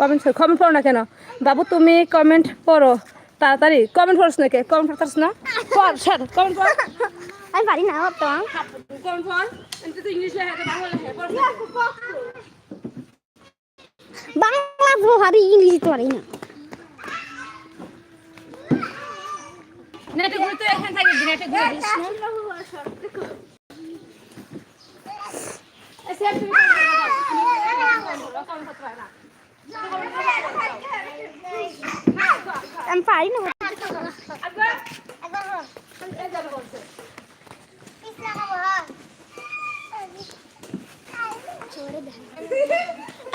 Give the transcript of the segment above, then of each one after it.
Comment comment পড়ো না কেন? বাবু তুমি কমেন্ট পড়ো তাড়াতাড়ি। কমেন্ট পড়ছ না কে? কমেন্ট পড়তাস না? পড় স্যার কমেন্ট পড়। আমি পারি না তো কমেন্ট পড়। তো ইংলিশ লেখা আছে বাংলা লেখা পড়। বাংলা তো ইংলিশ তো পারি না। নেটে ঘুরে তো এখানে থাকি নেটে ঘুরে দিস না। এসে তুমি কমেন্ট পারি না। এই যাবে বলছে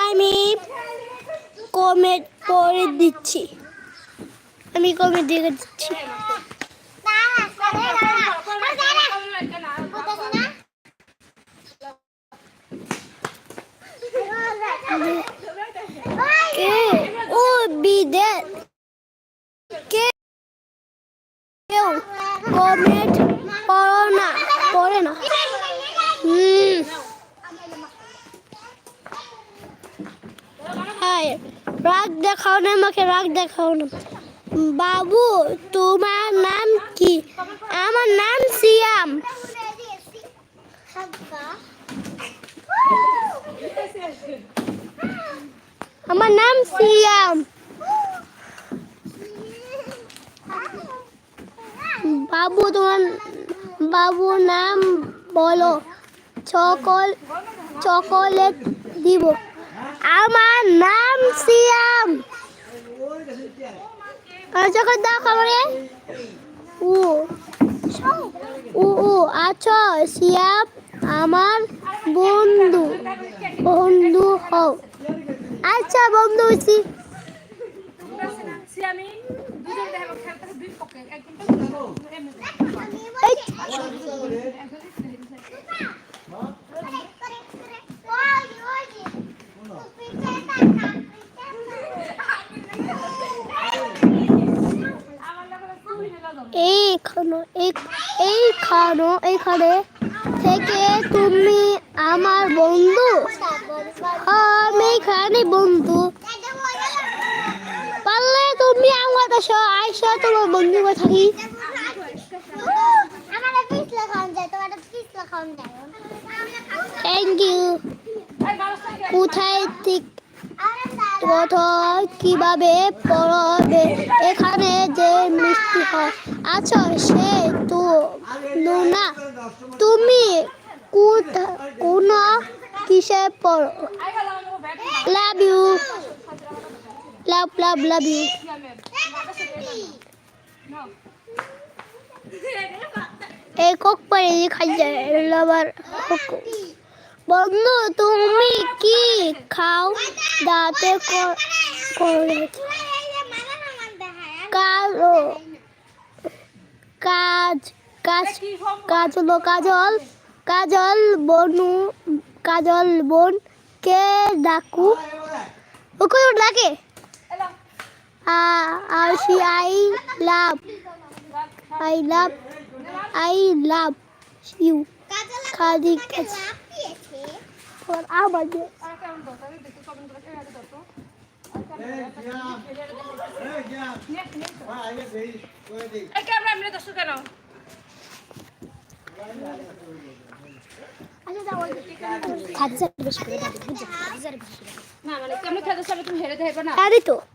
আমি কমেন্ট করে দিচ্ছি। আমি কমেন্ট দিয়ে দিচ্ছি কে ও বিদে কে কেউ কমেন্ট করো না করে না। রাগ দেখাও না আমাকে, রাগ দেখাও না। বাবু, তোমার নাম কি? আমার নাম সিয়াম। আমার নাম সিয়াম। বাবু তোমার বাবু নাম বলো। চকল চকলেট দিব। আমার নাম সিয়াম। চকলেট দাও খাবারে। ও ও ও আচ্ছা সিয়াম, আমার বন্ধু। বন্ধু হও। আচ্ছা বন্ধু হয়েছি। এইখানে এই- এইখানে এইখানে থেকে তুমি আমার বন্ধু। আমি এখানে বন্ধু পারলে তুমি আমার কাছে আইসা তোমার বন্ধু থাকি থ্যাংক ইউ কোথায় ঠিক কোথায় কীভাবে পড়বে? এখানে যে মিষ্টি হয় আচ্ছা সে তো না তুমি কোন কিসে পড়ো? Love you love love love you এই কক খাই বন্ধু, তুমি কি খাও? দাঁতে কালো। কাজ কাজ কাজ কাজল। কাজল বনু কাজল বোন কে ডাকু? ওকে, ডাকে। আর C I love I love I love you. Khadi কাছে দেবে না আরে তো আর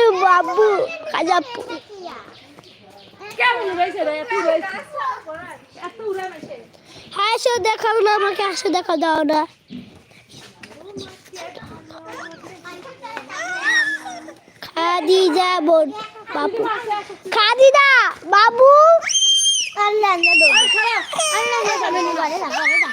তুমি বাবু উড়ান আছে হাসো দেখাও না আমাকে হাসো দেখা দাও না খাদিজা বোন বাবু খাদিদা বাবু আল্লাহ আল্লাহ আল্লাহ